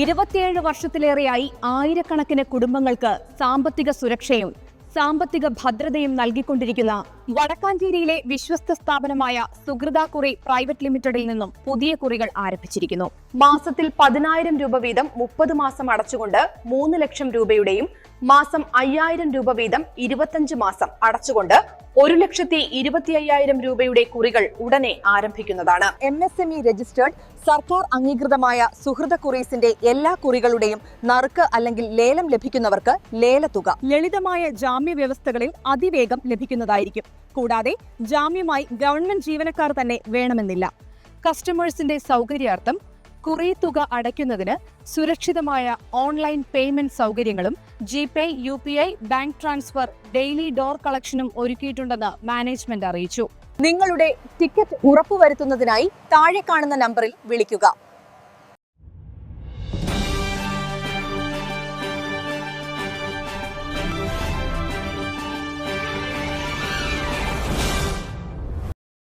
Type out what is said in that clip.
ഇരുപത്തിയേഴ് വർഷത്തിലേറെയായി ആയിരക്കണക്കിന് കുടുംബങ്ങൾക്ക് സാമ്പത്തിക സുരക്ഷയും സാമ്പത്തിക ഭദ്രതയും നൽകിക്കൊണ്ടിരിക്കുന്ന വടക്കാഞ്ചേരിയിലെ വിശ്വസ്ത സ്ഥാപനമായ സുഹൃത കുറി പ്രൈവറ്റ് ലിമിറ്റഡിൽ നിന്നും പുതിയ കുറികൾ ആരംഭിച്ചിരിക്കുന്നു. മാസത്തിൽ പതിനായിരം രൂപ വീതം മുപ്പത് മാസം അടച്ചുകൊണ്ട് മൂന്ന് ലക്ഷം രൂപയുടെയും മാസം അയ്യായിരം രൂപ വീതം ഇരുപത്തഞ്ച് മാസം അടച്ചുകൊണ്ട് ഒരു ലക്ഷത്തി ഇരുപത്തി അയ്യായിരം രൂപയുടെ കുറികൾ ഉടനെ ആരംഭിക്കുന്നതാണ്. M S M E registered സർക്കാർ അംഗീകൃതമായ സുഹൃത കുറീസിന്റെ എല്ലാ കുറികളുടെയും നറുക്ക് അല്ലെങ്കിൽ ലേലം ലഭിക്കുന്നവർക്ക് ലേലത്തുക ലളിതമായ ജാമ്യ വ്യവസ്ഥകളിൽ അതിവേഗം ലഭിക്കുന്നതായിരിക്കും. കൂടാതെ ജാമ്യമായി ഗവൺമെന്റ് ജീവനക്കാർ തന്നെ വേണമെന്നില്ല. കസ്റ്റമേഴ്സിന്റെ സൗകര്യാർത്ഥം കുറേ തുക അടയ്ക്കുന്നതിന് സുരക്ഷിതമായ ഓൺലൈൻ പേയ്മെന്റ് സൗകര്യങ്ങളും GPay U P I bank transfer daily door കളക്ഷനും ഒരുക്കിയിട്ടുണ്ടെന്ന് മാനേജ്മെന്റ് അറിയിച്ചു. നിങ്ങളുടെ ടിക്കറ്റ് ഉറപ്പുവരുത്തുന്നതിനായി താഴെ കാണുന്ന നമ്പറിൽ വിളിക്കുക.